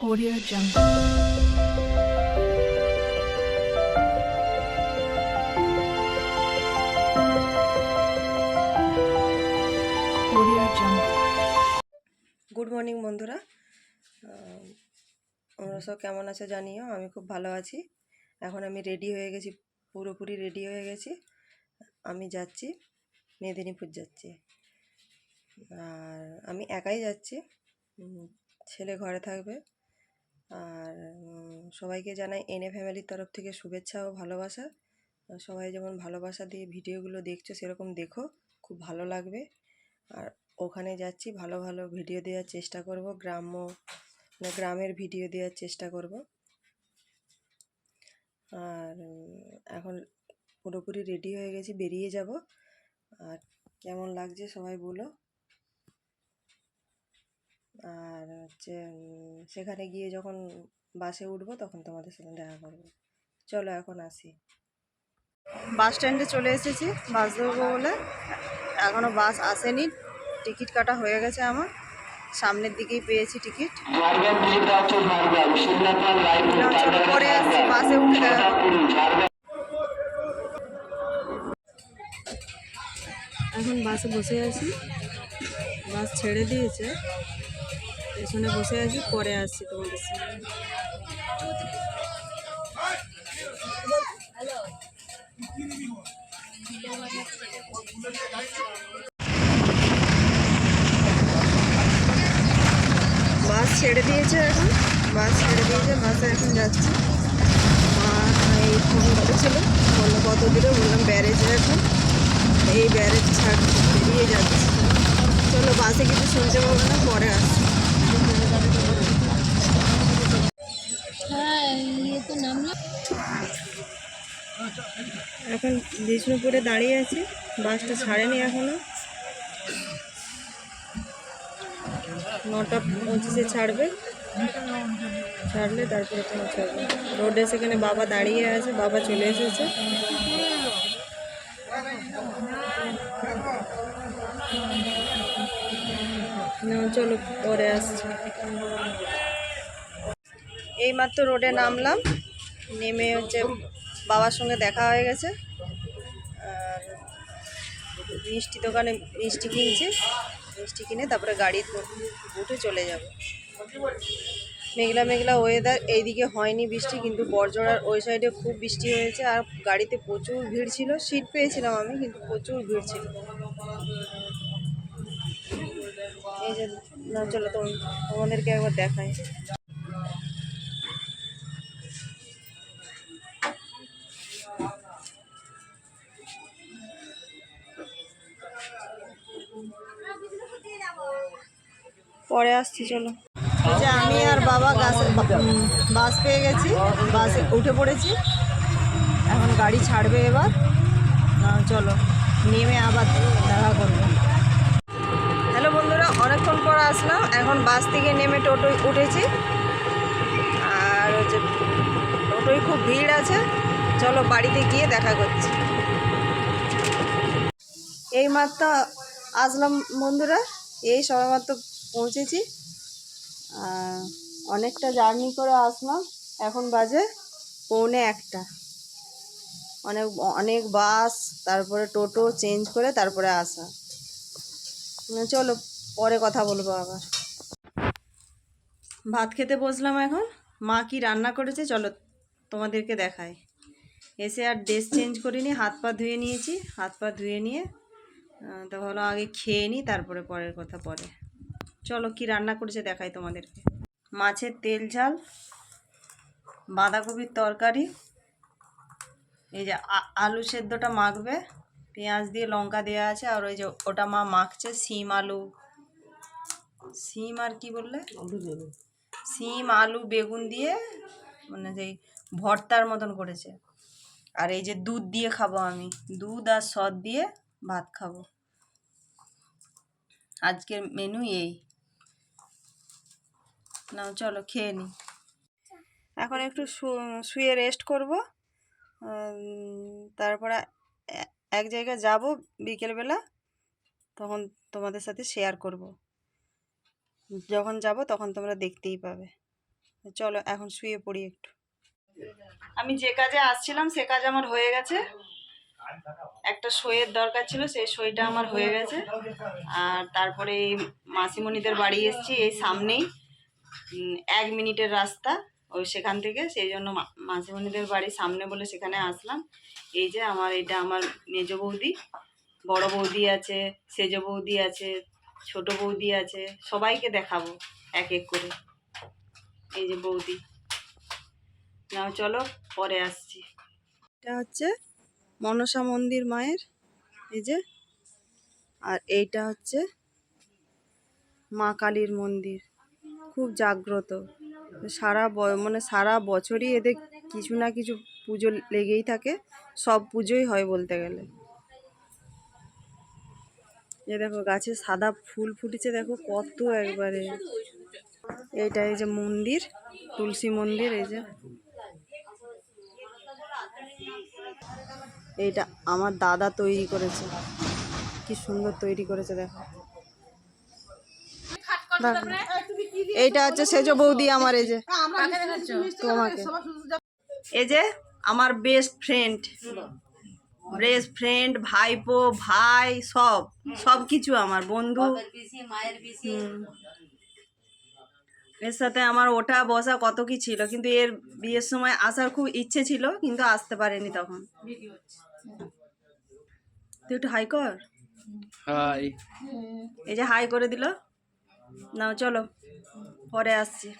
Audio Jungle. Good morning বন্ধুরা। আহ, তোমরা সব কেমন আছো জানিও? আমি খুব ভালো আছি। এখন আমি রেডি হয়ে গেছি পুরোপুরি রেডি হয়ে গেছি। আমি যাচ্ছি মেদিনীপুর যাচ্ছি। আর আমি একাই যাচ্ছি। ছেলে ঘরে থাকবে। আর সবাইকে জানাই এনে ফ্যামিলির তরফ থেকে শুভেচ্ছা ও ভালোবাসা। সবাই যেমন ভালোবাসা দিয়ে ভিডিওগুলো দেখছ, সেরকম দেখো, খুব ভালো লাগবে। আর ওখানে যাচ্ছি, ভালো ভালো ভিডিও দেওয়ার চেষ্টা করব, গ্রাম্য মানে গ্রামের ভিডিও দেওয়ার চেষ্টা করব। আর এখন পুরোপুরি রেডি হয়ে গেছি, বেরিয়ে যাব। আর কেমন লাগছে সবাই বলো। আর হচ্ছে সেখানে গিয়ে যখন বাসে উঠবো তখন তোমাদের সাথে দেখা করব। চলো এখন আসি। বাস স্ট্যান্ডে চলে এসেছি বাস ধরবো বলে। এখনও বাস আসেনি টিকিট কাটা হয়ে গেছে আমার। সামনের দিকেই পেয়েছি টিকিট। পরে আসছি বাসে উঠে। এখন বাসে বসে আছি। বাস ছেড়ে দিয়েছে। পেছনে বসে আছি, পরে আসছি তোমাদের সঙ্গে বাস ছেড়ে দিয়েছে এখন বাস ছেড়ে দিয়েছে বাসে এখন যাচ্ছি। মা এই ফোন করেছিল বলল কত দূরে বললাম ব্যারেজে এখন। এই ব্যারেজ ছাড় বেরিয়ে যাচ্ছে। চলো বাসে কিছু শুনতে পাবো না, পরে আসছি। এখন বিষ্ণুপুরে দাঁড়িয়ে আছি। বাসটা ছাড়েনি এখনও। নটা পঁচিশে ছাড়বে। ছাড়লে তারপরে তোমার ছাড়বে রোডে সেখানে বাবা দাঁড়িয়ে আছে, বাবা চলে এসেছে। চলো পরে আসছি। এইমাত্র রোডে নামলাম। নেমে হচ্ছে বাবার সঙ্গে দেখা হয়ে গেছে। আর মিষ্টি দোকানে মিষ্টি কিনছি। মিষ্টি কিনে তারপরে গাড়ি উঠে চলে যাব। মেঘলা মেঘলা ওয়েদার এইদিকে হয়নি বৃষ্টি, কিন্তু বরজোড়ার ওই সাইডে খুব বৃষ্টি হয়েছে। আর গাড়িতে প্রচুর ভিড় ছিল। সিট পেয়েছিলাম আমি, কিন্তু প্রচুর ভিড় ছিল। এই যে, না, চলো তোমাদেরকে একবার দেখাই। পরে আসছি, চলো। এই যে আমি আর বাবা গাছে বাস পেয়ে গেছি, বাসে উঠে পড়েছি। এখন গাড়ি ছাড়বে এবার। চলো, নেমে আবার দেখা করব। হ্যালো বন্ধুরা, অনেকক্ষণ পর আসলাম। এখন বাস থেকে নেমে টোটোয় উঠেছি। আর হচ্ছে টোটোয় খুব ভিড় আছে। চলো বাড়িতে গিয়ে দেখা করছি। এই মাত্র আসলাম বন্ধুরা। এই সবেমাত্র পৌঁছেছি। অনেকটা জার্নি করে আসলাম। এখন বাজে পৌনে একটা। অনেক অনেক বাস, তারপরে টোটো চেঞ্জ করে তারপরে আসা। চলো, পরে কথা বলব আবার। ভাত খেতে বসলাম এখন। মা কি রান্না করেছে চলো তোমাদেরকে দেখাই। এসে আর ড্রেস চেঞ্জ করিনি, হাত পা ধুয়ে নিয়েছি। হাত পা ধুয়ে নিয়ে তো ভালো আগে খেয়ে নিই তারপরে পরের কথা পরে। চলো কি রান্না করেছে দেখাই তোমাদেরকে। মাছের তেল ঝাল বাঁধাকপির তরকারি এই যে আলু সেদ্ধটা মাখবে পেঁয়াজ দিয়ে লঙ্কা দেওয়া আছে আর ওই যে ওটা মা মাখছে সিম আলু। সিম আর কি বললে? সিম আলু বেগুন দিয়ে মানে সেই ভর্তার মতন করেছে। আর এই যে দুধ দিয়ে খাব আমি। দুধ আর সদ দিয়ে ভাত খাব। আজকের মেনু এই। নাও চলো খেয়ে নিই এখন একটু শুয়ে রেস্ট করব। তারপরে এক জায়গায় যাব বিকেলবেলা তখন তোমাদের সাথে শেয়ার করব। যখন যাব তখন তোমরা দেখতেই পাবে। চলো এখন শুয়ে পড়ি একটু। আমি যে কাজে আসছিলাম সে কাজ আমার হয়ে গেছে। একটা সইয়ের দরকার ছিল সেই সইটা আমার হয়ে গেছে। আর তারপরে এই মাসিমণিদের বাড়ি এসেছি এই সামনেই। এক মিনিটের রাস্তা, ওই সেখান থেকে। সেই জন্য মাসিমণিদের বাড়ি সামনে বলে সেখানে আসলাম। এই যে আমার, এটা আমার মেজ বৌদি, বড় বৌদি আছে, সেজ বৌদি আছে, ছোট বৌদি আছে, সবাইকে দেখাবো এক এক করে। এই যে বৌদি। নাও, চলো, পরে আসছি। এটা হচ্ছে মনসা মন্দির মায়ের, এই যে। আর এইটা হচ্ছে মা কালীর মন্দির। খুব জাগ্রত। সারা ব- মানে সারা বছরই এদের কিছু না কিছু পুজো লেগেই থাকে। সব পুজোই হয় বলতে গেলে। এ দেখো গাছে সাদা ফুল ফুটেছে দেখো কত একবারে। এইটা এই যে মন্দির তুলসী মন্দির এই যে। এইটা আমার দাদা তৈরি করেছে। কি সুন্দর তৈরি করেছে দেখো। দেখো। এইটা হচ্ছে সেজ বৌদি আমার এই যে। তোমাকে। এই যে আমার বেস্ট ফ্রেন্ড বেস্ট ফ্রেন্ড ভাইপো ভাই সব। সব কিছু আমার বন্ধু। এর সাথে আমার ওঠা বসা কত কি ছিল কিন্তু এর বিয়ের সময় আসার খুব ইচ্ছে ছিল কিন্তু আসতে পারেনি তখন। তুই একটু হাই কর। হাই এই যে হাই করে দিল। নাও চলো। পরে আসছি।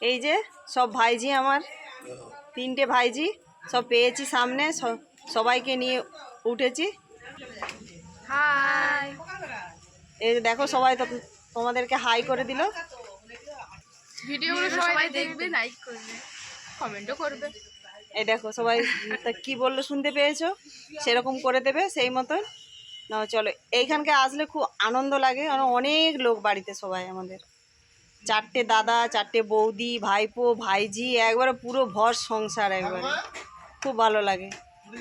এই যে সব ভাইজি আমার। তিনটে ভাইজি সব পেয়েছি সামনে সবাইকে নিয়ে উঠেছি। হাই। এই দেখো সবাই তো- তোমাদেরকে হাই করে দিল। ভিডিওগুলো সবাই দেখবে লাইক করবে কমেন্টও করবে। এই দেখো সবাই তা কি বলল শুনতে পেয়েছ? সেরকম করে দেবে সেই মতন। না চলো। এইখানকে আসলে খুব আনন্দ লাগে, কারণ অনেক লোক বাড়িতে সবাই আমাদের। চারটে দাদা, চারটে বৌদি, ভাইপো ভাইজি একবারে পুরো ভর সংসার একবারে। খুব ভালো লাগে।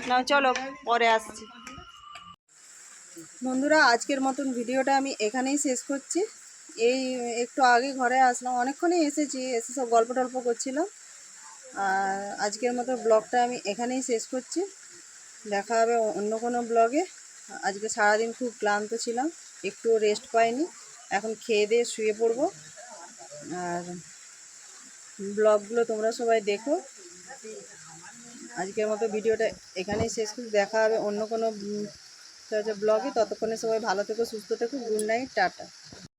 না চলো, পরে আসছি। বন্ধুরা, আজকের মতন ভিডিওটা আমি এখানেই শেষ করছি। এই একটু আগে ঘরে আসলাম, অনেকক্ষণই এসেছি, এসে সব গল্প টল্প করছিলাম আর আজকের মতো ব্লগটা আমি এখানেই শেষ করছি। দেখা হবে অন্য কোনো ব্লগে। আজকে সারাদিন খুব ক্লান্ত ছিলাম, একটুও রেস্ট পাইনি। এখন খেয়ে দিয়ে শুয়ে পড়ব। আর ব্লগগুলো তোমরা সবাই দেখো। আজকের মতো ভিডিওটা এখানেই শেষ করে। দেখা হবে অন্য কোনো ব্লগে। ততক্ষণে সবাই ভালো থেকো, সুস্থ থেকো। Good night, tata.